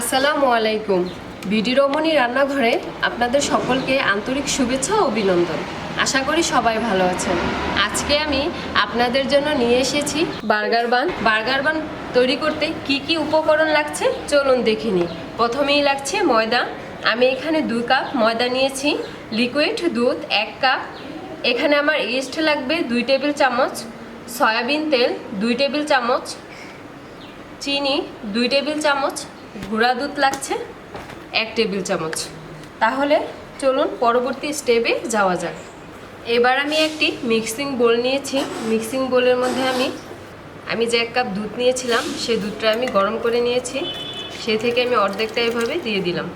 আসসালামু আলাইকুম। বিডি রমণী রান্নাঘরে আপনাদের সকলকে আন্তরিক শুভেচ্ছা ও অভিনন্দন। আশা করি সবাই ভালো আছেন। আজকে আমি আপনাদের জন্য নিয়ে এসেছি বার্গার বান। বার্গার বান তৈরি করতে কি কি উপকরণ লাগছে চলুন দেখে নিই। প্রথমেই লাগছে ময়দা। আমি এখানে দুই কাপ ময়দা নিয়েছি। লিকুইড দুধ এক কাপ। এখানে আমার ইস্ট লাগবে দুই টেবিল চামচ। সয়াবিন তেল দুই টেবিল চামচ। চিনি দুই টেবিল চামচ। গুঁড়া দুধ লাগছে, এক টেবিল চামচ। তাহলে চলুন পরবর্তী স্টেপে যাওয়া যাক। এবার আমি একটি মিক্সিং বোল নিয়েছি। মিক্সিং বোলের মধ্যে আমি আমি যে এক কাপ দুধ নিয়েছিলাম সেই দুধটা আমি গরম করে নিয়েছি। সেই থেকে আমি অর্ধেকটা এভাবে দিয়ে দিলাম।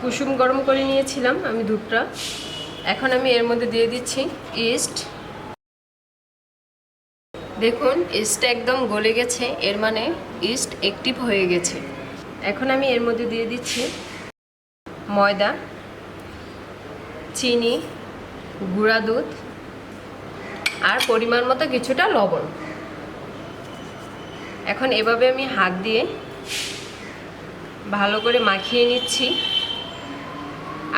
কুসুম গরম করে নিয়েছিলাম আমি দুধটা। এখন আমি এর মধ্যে দিয়ে দিচ্ছি ইস্ট দেখুন ইস্টটা একদম গলে গেছে, এর মানে ইস্ট অ্যাক্টিভ হয়ে গেছে। এখন আমি এর মধ্যে দিয়ে দিচ্ছি ময়দা, চিনি, গুঁড়া দুধ আর পরিমাণ মতো কিছুটা লবণ। এখন এভাবে আমি হাত দিয়ে ভালো করে মাখিয়ে নিচ্ছি।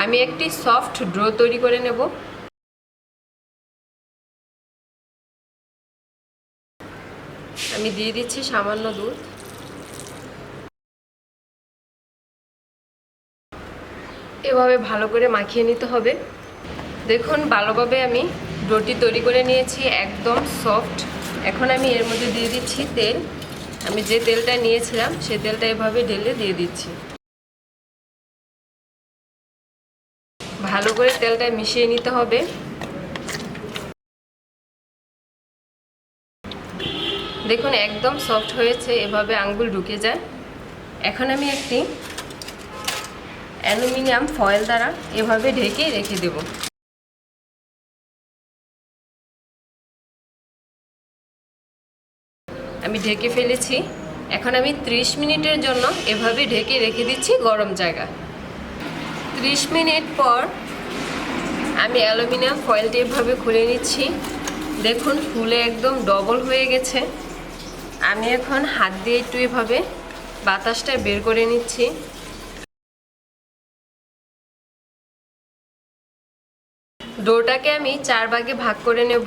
আমি একটি সফট ড্রো তৈরি করে নেব। আমি দিয়ে দিচ্ছি সামান্য দুধ। এভাবে ভালো করে মাখিয়ে নিতে হবে। দেখুন, ভালোভাবে আমি রুটি তৈরি করে নিয়েছি, একদম সফট এখন আমি এর মধ্যে দিয়ে দিচ্ছি তেল। আমি যে তেলটা নিয়েছিলাম, সে তেলটা এভাবে ঢেলে দিয়ে দিচ্ছি। ভালো করে তেলটা মিশিয়ে নিতে হবে। দেখুন, একদম সফট হয়েছে, এভাবে আঙ্গুল ঢুকে যায়। এখন আমি একটি অ্যালুমিনিয়াম ফয়েল দ্বারা এভাবে ঢেকে রেখে দেব। আমি ঢেকে ফেলেছি। এখন আমি 30 মিনিটের জন্য এভাবে ঢেকে রেখে দিচ্ছি গরম জায়গা। 30 মিনিট পর আমি অ্যালুমিনিয়াম ফয়েলটি এভাবে খুলে নিচ্ছি। দেখুন, ফুলে একদম ডবল হয়ে গেছে। আমি এখন হাত দিয়ে একটু এভাবে বাতাসটা বের করে নিচ্ছি। ডোটাকে আমি চার ভাগে ভাগ করে নেব।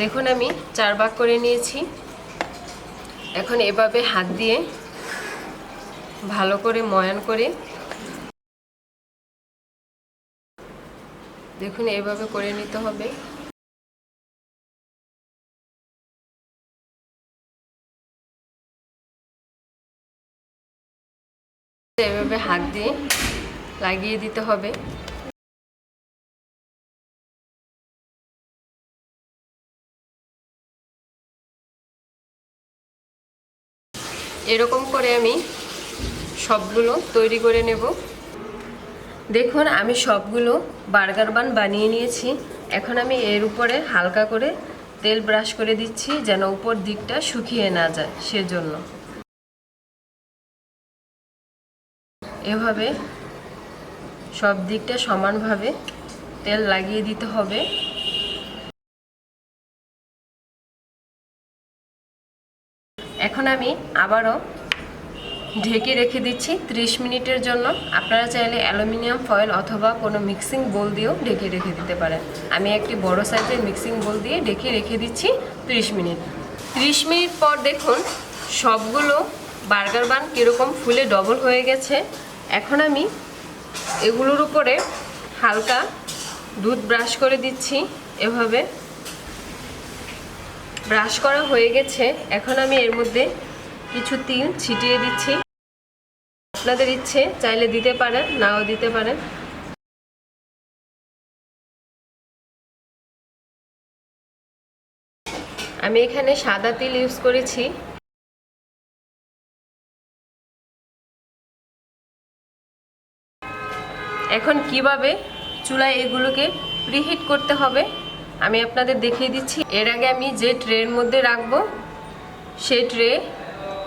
দেখুন আমি চার ভাগ করে নিয়েছি। এখন এভাবে হাত দিয়ে ভালো করে ময়ান করে দেখুন এভাবে করে নিতে হবে। এভাবে হাত দিয়ে লাগিয়ে দিতে হবে। এরকম করে আমি সবগুলো তৈরি করে নেব। দেখুন, আমি সবগুলো বার্গার বান বানিয়ে নিয়েছি। এখন আমি এর উপরে হালকা করে তেল ব্রাশ করে দিচ্ছি যেন উপর দিকটা শুকিয়ে না যায় সেজন্য। এভাবে সব দিকটা সমানভাবে তেল লাগিয়ে দিতে হবে। এখন আমি আবারও ঢেকে রেখে দিচ্ছি 30 মিনিটের জন্য। আপনারা চাইলে অ্যালুমিনিয়াম ফয়েল অথবা কোনো মিক্সিং বোল দিয়েও ঢেকে রেখে দিতে পারেন। আমি একটি বড় সাইজের মিক্সিং বোল দিয়ে ঢেকে রেখে দিচ্ছি 30 মিনিট। 30 মিনিট পর দেখুন সবগুলো বার্গার বান কীরকম ফুলে ডবল হয়ে গেছে। এখন আমি এগুলোর উপরে হালকা দুধ ব্রাশ করে দিচ্ছি এভাবে। ব্রাশ করা হয়ে গেছে। এখন আমি এর মধ্যে কিছু তিল ছিটিয়ে দিচ্ছি। আপনাদের ইচ্ছে চাইলে দিতে পারেন, নাও দিতে পারেন। আমি এখানে সাদা তিল ইউজ করেছি। এখন কীভাবে চুলায় এগুলোকে প্রিহিট করতে হবে, আমি আপনাদের দেখিয়ে দিচ্ছি। এর আগে আমি যে ট্রের মধ্যে রাখব, সেই ট্রে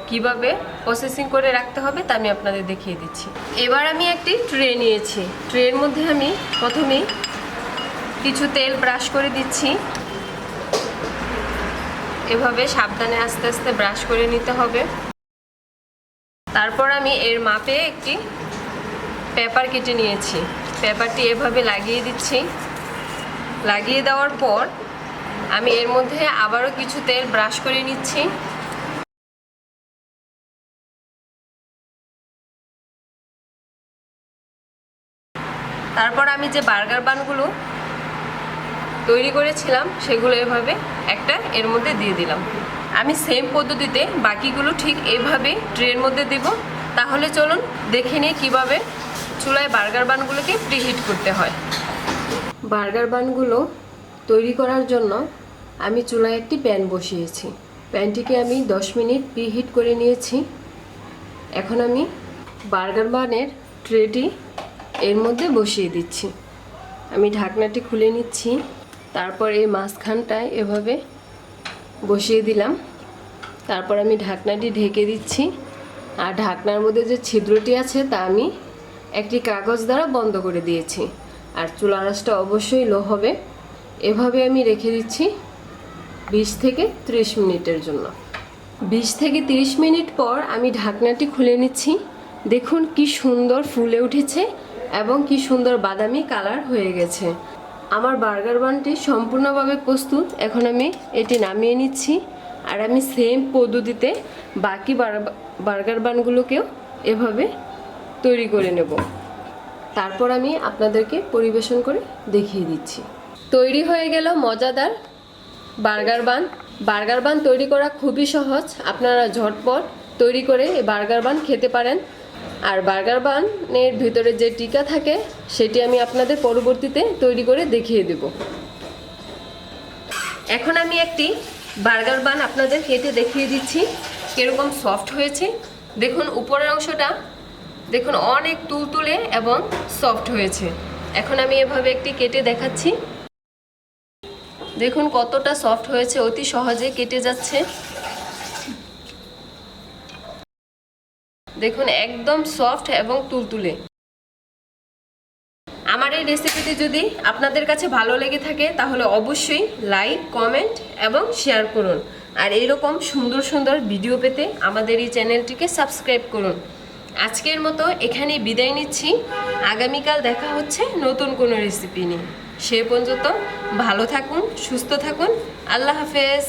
কীভাবে প্রসেসিং করে রাখতে হবে তা আমি আপনাদের দেখিয়ে দিচ্ছি। এবার আমি একটি ট্রে নিয়েছি। ট্রের মধ্যে আমি প্রথমেই কিছু তেল ব্রাশ করে দিচ্ছি। এভাবে সাবধানে আস্তে আস্তে ব্রাশ করে নিতে হবে। তারপর আমি এর মাপে একটি পেপার কেটে নিয়েছি। পেপারটি এভাবে লাগিয়ে দিচ্ছি। লাগিয়ে দেওয়ার পর আমি এর মধ্যে আবারও কিছু তেল ব্রাশ করে নিচ্ছি। তারপর আমি যে বার্গার বানগুলো তৈরি করেছিলাম, সেগুলো এভাবে একটা এর মধ্যে দিয়ে দিলাম। আমি সেম পদ্ধতিতে বাকিগুলো ঠিক এভাবে ট্রের মধ্যে দেব। তাহলে চলুন দেখে নিই কীভাবে চুলায় বার্গার বানগুলোকে প্রিহিট করতে হয়। বার্গার বানগুলো তৈরি করার জন্য আমি চুলায় একটি প্যান বসিয়েছি। প্যানটিকে আমি 10 মিনিট প্রিহিট করে নিয়েছি। এখন আমি বার্গার বানের ট্রেটি এর মধ্যে বসিয়ে দিচ্ছি। আমি ঢাকনাটি খুলে নিচ্ছি। তারপর এই মাঝখানটায় এভাবে বসিয়ে দিলাম। তারপর আমি ঢাকনাটি ঢেকে দিচ্ছি। আর ঢাকনার মধ্যে যে ছিদ্রটি আছে তা আমি একটি কাগজ দ্বারা বন্ধ করে দিয়েছি। আর চুলা আঁচটা অবশ্যই লো হবে। এভাবে আমি রেখে দিচ্ছি বিশ থেকে ত্রিশ মিনিটের জন্য। বিশ থেকে তিরিশ মিনিট পর আমি ঢাকনাটি খুলে নিচ্ছি। দেখুন কি সুন্দর ফুলে উঠেছে এবং কি সুন্দর বাদামি কালার হয়ে গেছে। আমার বার্গার বানটি সম্পূর্ণভাবে প্রস্তুত। এখন আমি এটি নামিয়ে নিচ্ছি। আর আমি সেম পদ্ধতিতে বাকি বার- বার্গার বানগুলোকেও এভাবে তৈরি করে নেব। তারপর আমি আপনাদেরকে পরিবেশন করে দেখিয়ে দিচ্ছি। তৈরি হয়ে গেল মজাদার বার্গার বান। বার্গার বান তৈরি করা খুবই সহজ। আপনারা ঝটপট তৈরি করে এই বার্গার বান খেতে পারেন। আর বার্গার বানের ভিতরে যে টিকা থাকে, সেটি আমি আপনাদের পরবর্তীতে তৈরি করে দেখিয়ে দেব। এখন আমি একটি বার্গার বান আপনাদের কেটে দেখিয়ে দিচ্ছি। কীরকম সফট হয়েছে। দেখুন, উপরের অংশটা দেখুন, অনেক তুলতুলে এবং সফট হয়েছে। এখন আমি এভাবে একটি কেটে দেখাচ্ছি। দেখুন, কতটা সফট হয়েছে, অতি সহজে কেটে যাচ্ছে। দেখুন, একদম সফট এবং তুলতুলে। আমার এই রেসিপিটি যদি আপনাদের কাছে ভালো লেগে থাকে, তাহলে অবশ্যই লাইক, কমেন্ট এবং শেয়ার করুন। আর এইরকম সুন্দর সুন্দর ভিডিও পেতে আমাদের এই চ্যানেলটিকে সাবস্ক্রাইব করুন। আজকের মতো এখানে বিদায় নিচ্ছি। আগামীকাল দেখা হচ্ছে নতুন কোনো রেসিপি নিয়ে। সে পর্যন্ত ভালো থাকুন, সুস্থ থাকুন। আল্লাহ হাফেজ।